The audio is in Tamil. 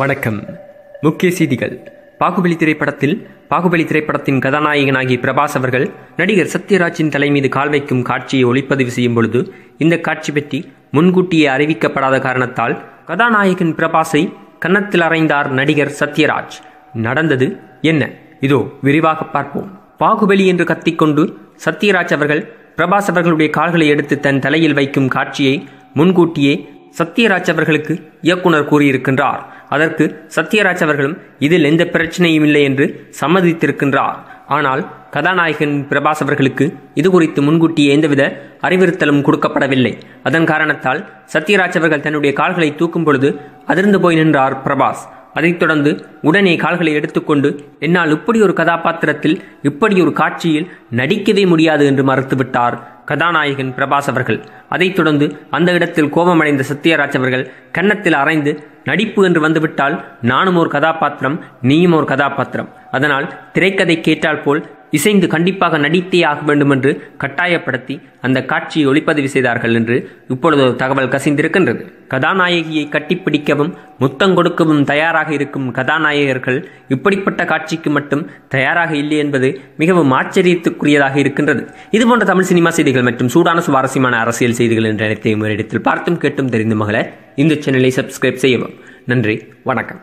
வணக்கம். முக்கிய செய்திகள். பாகுபலி திரைப்படத்தில் பாகுபலி திரைப்படத்தின் கதாநாயகனாகிய பிரபாஸ் அவர்கள் நடிகர் சத்யராஜின் தலை மீது கால் வைக்கும் காட்சியை ஒளிப்பதிவு செய்யும் பொழுது இந்த காட்சி பற்றி முன்கூட்டியே அறிவிக்கப்படாத காரணத்தால் கதாநாயகன் பிரபாஸை கன்னத்தில் அறைந்தார் நடிகர் சத்யராஜ். நடந்தது என்ன? இதோ விரிவாக பார்ப்போம். பாகுபலி என்று கத்திக்கொண்டு சத்யராஜ் அவர்கள் பிரபாஸ் அவர்களுடைய கால்களை எடுத்து தன் தலையில் வைக்கும் காட்சியை முன்கூட்டியே சத்யராஜ் அவர்களுக்கு இயக்குனர் கூறியிருக்கின்றார். அதற்கு சத்யராஜ் அவர்களும் இதில் எந்த பிரச்சனையும் இல்லை என்று சம்மதித்திருக்கின்றார். ஆனால் கதாநாயகன் பிரபாஸ் அவர்களுக்கு இது குறித்து முன்கூட்டியே எந்தவித அறிவுறுத்தலும் கொடுக்கப்படவில்லை. அதன் காரணத்தால் சத்யராஜ் அவர்கள் தன்னுடைய கால்களை தூக்கும் பொழுது அதிர்ந்து போய் நின்றார் பிரபாஸ். அதைத் தொடர்ந்து உடனே கால்களை எடுத்துக்கொண்டு என்னால் இப்படி ஒரு கதாபாத்திரத்தில் இப்படி ஒரு காட்சியில் நடிக்கவே முடியாது என்று மறுத்துவிட்டார் கதாநாயகன் பிரபாஸ் அவர்கள். அதைத் தொடர்ந்து அந்த இடத்தில் கோபமடைந்த சத்யராஜ் அவர்கள் கன்னத்தில் அரைந்து நடிப்பு என்று வந்துவிட்டால் நானும் ஒரு கதாபாத்திரம் நீயும் ஒரு கதாபாத்திரம். அதனால் திரைக்கதை கேட்டால் போல் இசைந்து கண்டிப்பாக நடித்தே ஆக வேண்டும் என்று கட்டாயப்படுத்தி அந்த காட்சியை ஒளிப்பதிவு செய்தார்கள் என்று இப்பொழுது தகவல் கசிந்திருக்கின்றது. கதாநாயகியை கட்டிப்பிடிக்கவும் முத்தம் கொடுக்கவும் தயாராக இருக்கும் கதாநாயகர்கள் இப்படிப்பட்ட காட்சிக்கு மட்டும் தயாராக இல்லை என்பது மிகவும் ஆச்சரியத்துக்குரியதாக இருக்கின்றது. இதுபோன்ற தமிழ் சினிமா செய்திகள் மற்றும் சூடான சுவாரஸ்யமான அரசியல் செய்திகள் என்ற அனைத்தையும் ஒரு இடத்தில் பார்த்தும் கேட்டும் தெரிந்து மகள இந்த சேனலை சப்ஸ்கிரைப் செய்யவும். நன்றி வணக்கம்.